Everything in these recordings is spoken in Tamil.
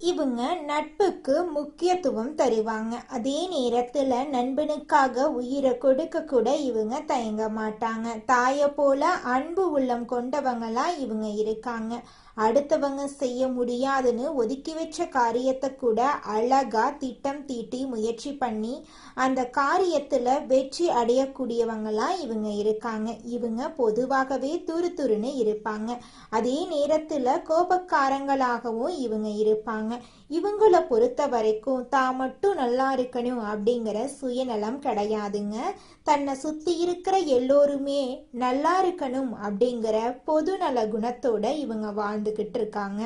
இவங்க நட்புக்கு முக்கியத்துவம் தருவாங்க. அதே நேரத்துல நண்பனுக்காக உயிரை கொடுக்க கூட இவங்க தயங்க மாட்டாங்க. தாயை போல அன்பு உள்ளம் கொண்டவங்களா இவங்க இருக்காங்க. அடுத்தவங்க செய்ய முடியாதுன்னு ஒதுக்கி வச்ச காரியத்தை கூட அழகா திட்டம் தீட்டி முயற்சி பண்ணி அந்த காரியத்துல வெற்றி அடையக்கூடியவங்களாம் இவங்க இருக்காங்க. இவங்க பொதுவாகவே துரு துருன்னு இருப்பாங்க. அதே நேரத்துல கோபக்காரங்களாகவும் இவங்க இருப்பாங்க. இவங்கள பொறுத்த வரைக்கும் தான் மட்டும் நல்லா இருக்கணும் அப்படிங்கிற சுயநலம் கிடையாதுங்க. தன்னை சுத்தி இருக்கிற எல்லோருமே நல்லா இருக்கணும் அப்படிங்கிற பொதுநல குணத்தோட இவங்க வாழ்ந்து வாழ்ந்துகிட்டு இருக்காங்க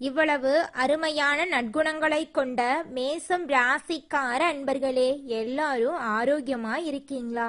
இவ்வளவு அருமையான நற்குணங்களை கொண்ட மேசம் ராசிக்கார அன்பர்களே எல்லாரும் ஆரோக்கியமா இருக்கீங்களா?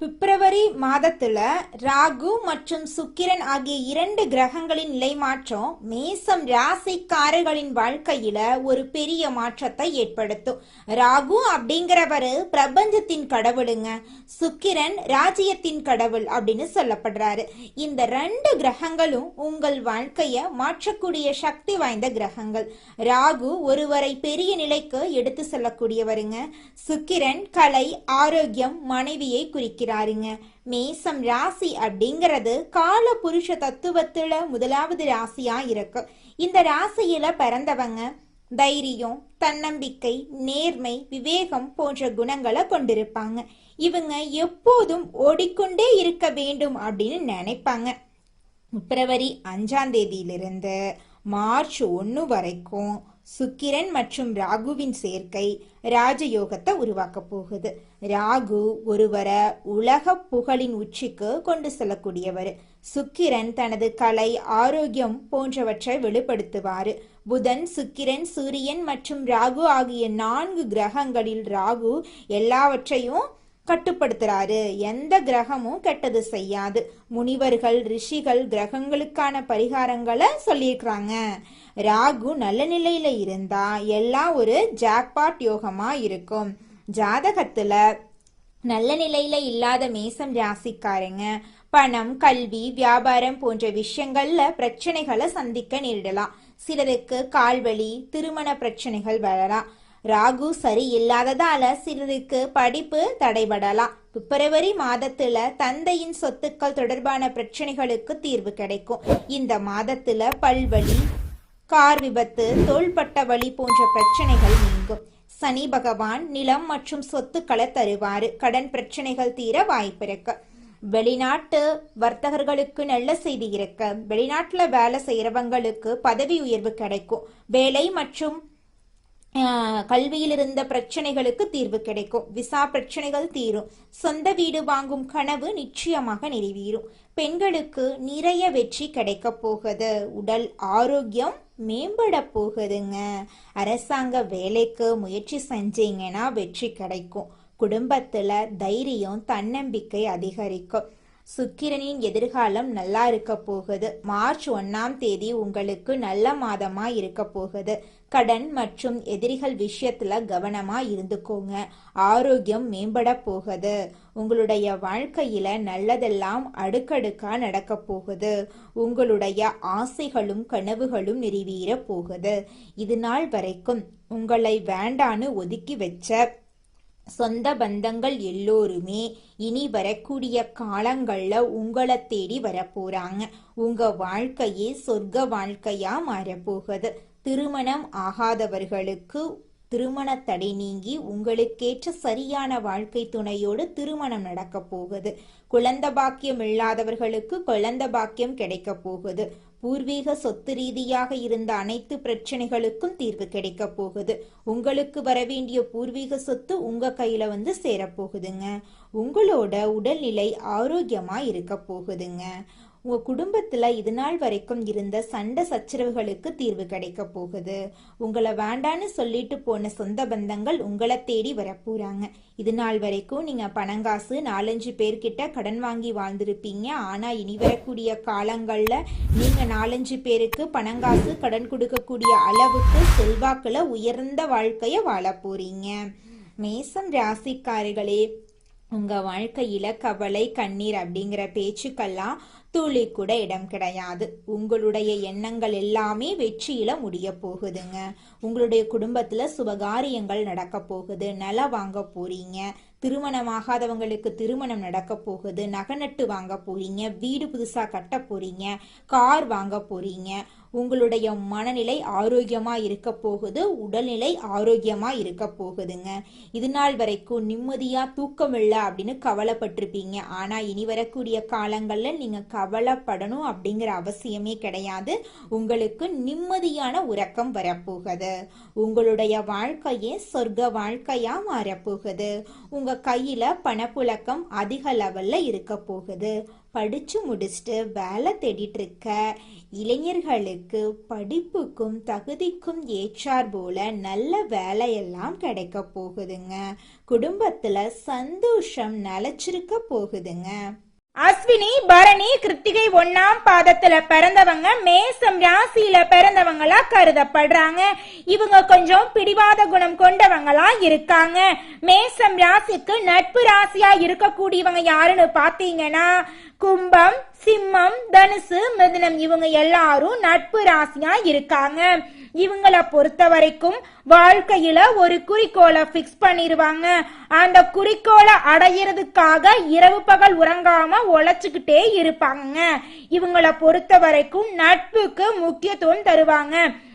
பிப்ரவரி மாதத்துல ராகு மற்றும் சுக்கிரன் ஆகிய இரண்டு கிரகங்களின் நிலை மாற்றம் மேசம் ராசிக்காரர்களின் வாழ்க்கையில ஒரு பெரிய மாற்றத்தை ஏற்படுத்தும். ராகு அப்படிங்கிறவரு பிரபஞ்சத்தின் கடவுளுங்க சுக்கிரன் ராஜ்யத்தின் கடவுள் அப்படின்னு சொல்லப்படுறாரு. இந்த ரெண்டு கிரகங்களும் உங்கள் வாழ்க்கைய மாற்றக்கூடிய சக்தி வாய்ந்த கிரகங்கள். ராகு ஒருவரை பெரிய நிலைக்கு எடுத்து செல்லக்கூடியவருங்க. சுக்கிரன் கலை ஆரோக்கியம் மனைவியை இருக்கிறாருங்க மேசம் ராசி அப்படிங்கிறது கால புருஷ தத்துவத்துல முதலாவது ராசியா இருக்கு. இந்த ராசியில பிறந்தவங்க தைரியம் தன்னம்பிக்கை நேர்மை விவேகம் போன்ற குணங்களை கொண்டிருப்பாங்க. இவங்க எப்போதும் ஓடிக்கொண்டே இருக்க வேண்டும் அப்படின்னு நினைப்பாங்க. பிப்ரவரி அஞ்சாம் தேதியிலிருந்து மார்ச் ஒன்று வரைக்கும் சுக்கிரன் மற்றும் ராகுவின் சேர்க்கை ராஜயோகத்தை உருவாக்க போகுது. ராகு ஒருவரை உலக புகழின் உச்சிக்கு கொண்டு செல்லக்கூடியவர். சுக்கிரன் தனது கலை ஆரோக்கியம் போன்றவற்றை வெளிப்படுத்துவார். புதன் சுக்கிரன் சூரியன் மற்றும் ராகு ஆகிய நான்கு கிரகங்களில் ராகு எல்லாவற்றையும் கட்டுப்படுத்துறாரு. எந்த கிரகமும் கெட்டது செய்யாது. முனிவர்கள் ரிஷிகள் கிரகங்களுக்கான பரிகாரங்களை சொல்லியிருக்கிறாங்க. ராகு நல்ல நிலையில இருந்தா எல்லாம் ஒரு ஜாக்பாட் யோகமா இருக்கும். ஜாதகத்துல நல்ல நிலையில இல்லாத மேசம் ராசிக்காரங்க பணம் கல்வி வியாபாரம் போன்ற விஷயங்கள்ல பிரச்சனைகளை சந்திக்க நேரிடலாம். சிலருக்கு கால்வழி திருமண பிரச்சனைகள் வரலாம். ராகு சரி இல்லாததால சிலருக்கு படிப்பு தடைபடலாம். பிப்ரவரி மாதத்துல தந்தையின் சொத்துக்கள் தொடர்பான பிரச்சனைகளுக்கு தீர்வு கிடைக்கும். இந்த மாதத்துல பல்வழி கார் விபத்து தோள்பட்ட வலி போன்ற பிரச்சனைகள் நீங்கும். சனி பகவான் நிலம் மற்றும் சொத்துக்களை தருவாரு. கடன் பிரச்சனைகள் தீர வாய்ப்பிருக்கு வெளிநாட்டு வர்த்தகர்களுக்கு நல்ல செய்தி இருக்கு. வெளிநாட்டுல வேலை செய்யறவங்களுக்கு பதவி உயர்வு கிடைக்கும். வேலை மற்றும் கல்வியில் இருந்த பிரச்சனைகளுக்கு தீர்வு கிடைக்கும். விசா பிரச்சனைகள் தீரும். சொந்த வீடு வாங்கும் கனவு நிச்சயமாக நிறைவேறும். பெண்களுக்கு நிறைய வெற்றி கிடைக்க போகுது. உடல் ஆரோக்கியம் மேம்பட போகுதுங்க. அரசாங்க வேலைக்கு முயற்சி செஞ்சீங்கன்னா வெற்றி கிடைக்கும். குடும்பத்துல தைரியம் தன்னம்பிக்கை அதிகரிக்கும். சுக்கிரனின் எதிர்காலம் நல்லா இருக்க போகுது. மார்ச் ஒன்னாம் தேதி உங்களுக்கு நல்ல மாதமா இருக்க போகுது. கடன் மற்றும் எதிரிகள் விஷயத்துல கவனமா இருந்துக்கோங்க. ஆரோக்கியம் மேம்பட போகுது. உங்களுடைய வாழ்க்கையில நல்லதெல்லாம் அடுக்கடுக்கா நடக்க போகுது. உங்களுடைய ஆசைகளும் கனவுகளும் நிறைவேற போகுது. இது நாள் வரைக்கும் உங்களை வேண்டான்னு ஒதுக்கி வச்ச சொந்த பந்தங்கள் எல்லோருமே இனி வரக்கூடிய காலங்கள்ல உங்களை தேடி வரப்போறாங்க. உங்க வாழ்க்கையே சொர்க்க வாழ்க்கையா மாறப்போகுது. திருமணம் ஆகாதவர்களுக்கு திருமண தடை நீங்கி உங்களுக்கேற்ற சரியான வாழ்க்கை துணையோடு திருமணம் நடக்க போகுது. குழந்த பாக்கியம் இல்லாதவர்களுக்கு குழந்த பாக்கியம் கிடைக்கப் போகுது. பூர்வீக சொத்து ரீதியாக இருந்த அனைத்து பிரச்சனைகளுக்கும் தீர்வு கிடைக்க போகுது. உங்களுக்கு வரவேண்டிய பூர்வீக சொத்து உங்க கையில வந்து சேரப்போகுதுங்க உங்களோட உடல்நிலை ஆரோக்கியமா இருக்க போகுதுங்க. உங்க குடும்பத்துல இது நாள் வரைக்கும் இருந்த சண்டை சச்சரவுகளுக்கு தீர்வு கிடைக்க போகுது. உங்களை வேண்டான்னு சொல்லிட்டு போன சொந்த பந்தங்கள் உங்களை தேடி வரப்போறாங்க இது நாள் வரைக்கும் நீங்க பணங்காசு நாலஞ்சு பேர்கிட்ட கடன் வாங்கி வாழ்ந்திருப்பீங்க. ஆனா இனி வரக்கூடிய காலங்கள்ல நீங்க நாலஞ்சு பேருக்கு பணங்காசு கடன் கொடுக்கக்கூடிய அளவுக்கு செல்வாக்குல உயர்ந்த வாழ்க்கைய வாழ போறீங்க. மேசம் ராசிக்காரிகளே உங்க வாழ்க்கையில கவலை கண்ணீர் அப்படிங்கிற பேச்சுக்கெல்லாம் துளி கூட இடம் கிடையாது. உங்களுடைய எண்ணங்கள் எல்லாமே வெற்றியில முடிய போகுதுங்க. உங்களுடைய குடும்பத்துல சுபகாரியங்கள் நடக்க போகுது. நில வாங்க போறீங்க. திருமணமாகாதவங்களுக்கு திருமணம் நடக்க போகுது. நகை நட்டு வாங்க போறீங்க. வீடு புதுசா கட்ட போறீங்க. கார் வாங்க போறீங்க. உங்களுடைய மனநிலை ஆரோக்கியமா இருக்க போகுது உடல்நிலை ஆரோக்கியமா இருக்க போகுதுங்க. இது நாள் வரைக்கும் நிம்மதியா தூக்கம் இல்லை அப்படின்னு கவலைப்பட்டிருப்பீங்க. ஆனா இனி வரக்கூடிய காலங்கள்ல நீங்க கவலைப்படணும் அப்படிங்கிற அவசியமே கிடையாது. உங்களுக்கு நிம்மதியான உறக்கம் வரப்போகுது. உங்களுடைய வாழ்க்கையே சொர்க்க வாழ்க்கையா மாறப்போகுது. உங்க கையில பணப்புழக்கம் அதிக லெவல்ல இருக்க போகுது. படிச்சு முடிச்சுட்டு வேலை தேடிட்டு இருக்க இளைஞர்களுக்கு படிப்புக்கும் தகுதிக்கும் ஏற்றார் போல நல்ல வேலையெல்லாம் கிடைக்க போகுதுங்க. குடும்பத்துல சந்தோஷம் நிலைச்சிருக்க போகுதுங்க. அஸ்வினி பரணி கிருத்திகை ஒன்னாம் பாதத்துல பிறந்தவங்க மேசம் ராசியில பிறந்தவங்களா கருதப்படுறாங்க. இவங்க கொஞ்சம் பிடிவாத குணம் கொண்டவங்களா இருக்காங்க. மேசம் ராசிக்கு நட்பு ராசியா இருக்கக்கூடியவங்க யாருன்னு பாத்தீங்கன்னா கும்பம் சிம்மம் தனுசு மிதுனம் இவங்க எல்லாரும் நட்பு ராசியா இருக்காங்க. இவங்கள பொறுத்த வரைக்கும் வாழ்க்கையில ஒரு குறிக்கோளை ஃபிக்ஸ் பண்ணிருவாங்க. அந்த குறிக்கோளை அடையிறதுக்காக இரவு பகல் உறங்காம உழைச்சுக்கிட்டே இருப்பாங்க இவங்கள பொறுத்த வரைக்கும் நட்புக்கு முக்கியத்துவம் தருவாங்க.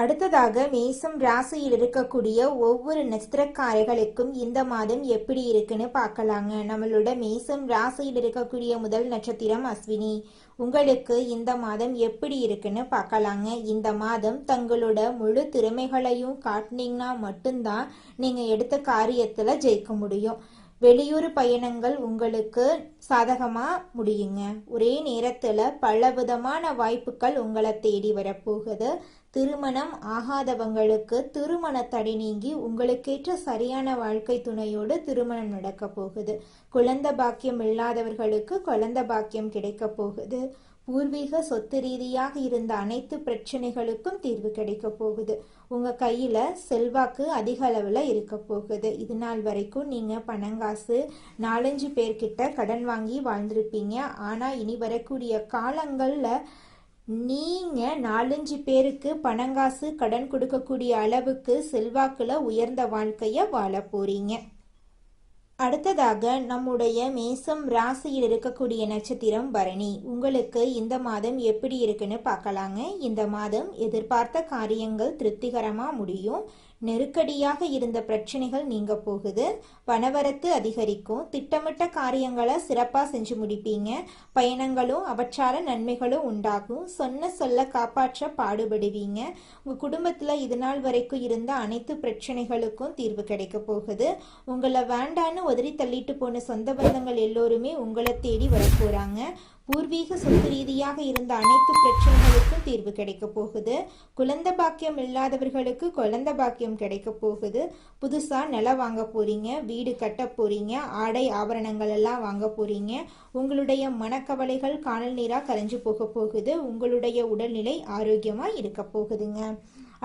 அடுத்ததாக மேசம் ராசியில் இருக்கக்கூடிய ஒவ்வொரு நட்சத்திரக்காரர்களுக்கும் இந்த மாதம் எப்படி இருக்குன்னு பார்க்கலாங்க. நம்மளோட மேசம் ராசியில் இருக்கக்கூடிய முதல் நட்சத்திரம் அஸ்வினி. உங்களுக்கு இந்த மாதம் எப்படி இருக்குன்னு பார்க்கலாங்க. இந்த மாதம் தங்களோட முழு திறமைகளையும் காட்டினீங்கன்னா மட்டும்தான் நீங்கள் எடுத்த காரியத்தில் ஜெயிக்க முடியும். வெளியூர் பயணங்கள் உங்களுக்கு சாதகமாக முடியுங்க. ஒரே நேரத்தில் பல விதமான வாய்ப்புகள் உங்களை தேடி வரப்போகுது. திருமணம் ஆகாதவங்களுக்கு திருமண தடை நீங்கி உங்களுக்கேற்ற சரியான வாழ்க்கை துணையோடு திருமணம் நடக்க போகுது. குழந்த பாக்கியம் இல்லாதவர்களுக்கு குழந்த பாக்கியம் கிடைக்க போகுது. பூர்வீக சொத்து ரீதியாக இருந்த அனைத்து பிரச்சனைகளுக்கும் தீர்வு கிடைக்க போகுது. உங்க கையில செல்வாக்கு அதிக அளவுல இருக்க போகுது. இது நாள் வரைக்கும் நீங்க பணங்காசு நாலஞ்சு பேர்கிட்ட கடன் வாங்கி வாழ்ந்திருப்பீங்க. ஆனா இனி வரக்கூடிய காலங்கள்ல நீங்க நாலஞ்சு பேருக்கு பணங்காசு கடன் கொடுக்கக்கூடிய அளவுக்கு செல்வாக்குல உயர்ந்த வாழ்க்கைய வாழ போறீங்க. அடுத்ததாக நம்முடைய மேசம் ராசியில் இருக்கக்கூடிய நட்சத்திரம் பரணி. உங்களுக்கு இந்த மாதம் எப்படி இருக்குன்னு பார்க்கலாங்க. இந்த மாதம் எதிர்பார்த்த காரியங்கள் திருப்திகரமாக முடியும். நெருக்கடியாக இருந்த பிரச்சனைகள் நீங்க போகுது. பணவரத்து அதிகரிக்கும். திட்டமிட்ட காரியங்களை சிறப்பா செஞ்சு முடிப்பீங்க. பயணங்களும் அவற்றால நன்மைகளும் உண்டாகும். சொன்ன சொல்ல காப்பாற்ற பாடுபடுவீங்க. உங்க குடும்பத்துல இது நாள் வரைக்கும் இருந்த அனைத்து பிரச்சனைகளுக்கும் தீர்வு கிடைக்க போகுது. உங்களை வேண்டான்னு உதறி தள்ளிட்டு போன சொந்த பந்தங்கள் எல்லோருமே உங்களை தேடி வரப்போறாங்க பூர்வீக சொத்து ரீதியாக இருந்த அனைத்து பிரச்சனைகளுக்கும் தீர்வு கிடைக்க போகுது. குழந்தை பாக்கியம் இல்லாதவர்களுக்கு குழந்தை பாக்கியம் கிடைக்க போகுது. புதுசாக நிலம் வாங்க போறீங்க வீடு கட்ட போறீங்க ஆடை ஆபரணங்கள் எல்லாம் வாங்க போறீங்க. உங்களுடைய மனக்கவலைகள் காணல் நீராக கரைஞ்சு போக போகுது. உங்களுடைய உடல்நிலை ஆரோக்கியமாக இருக்க போகுதுங்க.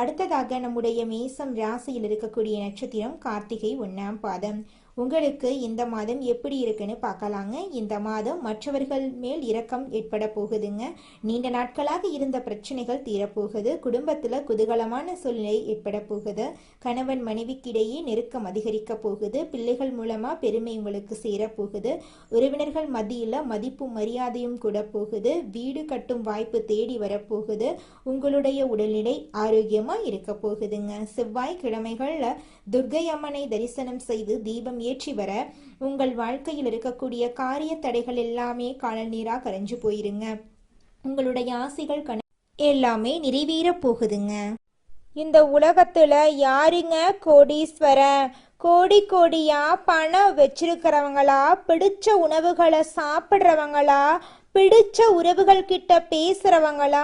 அடுத்ததாக நம்முடைய மேசம் ராசியில் இருக்கக்கூடிய நட்சத்திரம் கார்த்திகை ஒன்னாம் பாதம். உங்களுக்கு இந்த மாதம் எப்படி இருக்குன்னு பார்க்கலாங்க. இந்த மாதம் மற்றவர்கள் மேல் இரக்கம் ஏற்பட போகுதுங்க. நீண்ட நாட்களாக இருந்த பிரச்சனைகள் தீரப்போகுது. குடும்பத்தில் குதூகலமான சூழ்நிலை ஏற்பட போகுது. கணவன் மனைவிக்கிடையே நெருக்கம் அதிகரிக்க போகுது. பிள்ளைகள் மூலமாக பெருமை உங்களுக்கு சேரப்போகுது உறவினர்கள் மத்தியில் மதிப்பும் மரியாதையும் கூட போகுது. வீடு கட்டும் வாய்ப்பு தேடி வரப்போகுது உங்களுடைய உடல்நிலை ஆரோக்கியமாக இருக்க போகுதுங்க. செவ்வாய் கிழமைகளில் துர்க்கை அம்மனை தரிசனம் செய்து தீபம் ஏற்றி வர உங்கள் வாழ்க்கையில் இருக்கக்கூடிய காரிய தடைகள் எல்லாமே காணல் நீரா கரைஞ்சு போயிருங்க. உங்களுடைய ஆசைகள் கண எல்லாமே நிறைவேற போகுதுங்க. இந்த உலகத்துல யாருங்க கோடீஸ்வரன் கோடி கோடியா பணம் வச்சிருக்கிறவங்களா? பிடிச்ச உணவுகளை சாப்பிட்றவங்களா? பிடிச்ச உறவுகள் கிட்ட பேசுறவங்களா?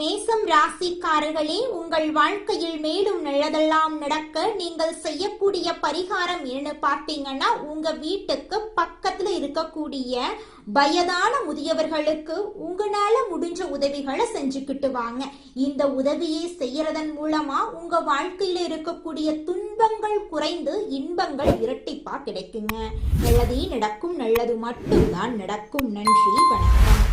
மேசம் ராசிக்காரர்களே உங்கள் வாழ்க்கையில் மேலும் நல்லதெல்லாம் நடக்க நீங்கள் செய்யக்கூடிய பரிகாரம் என்னன்னு பார்த்தீங்கன்னா உங்க வீட்டுக்கு பக்கத்துல இருக்கக்கூடிய வயதான முதியவர்களுக்கு உங்களால முடிஞ்ச உதவிகளை செஞ்சுக்கிட்டு வாங்க. இந்த உதவியை செய்யறதன் மூலமா உங்க வாழ்க்கையில இருக்கக்கூடிய துன்பங்கள் குறைந்து இன்பங்கள் இரட்டிப்பா கிடைக்குங்க. நல்லதே நடக்கும் நல்லது மட்டும்தான் நடக்கும். நன்றி வணக்கம்.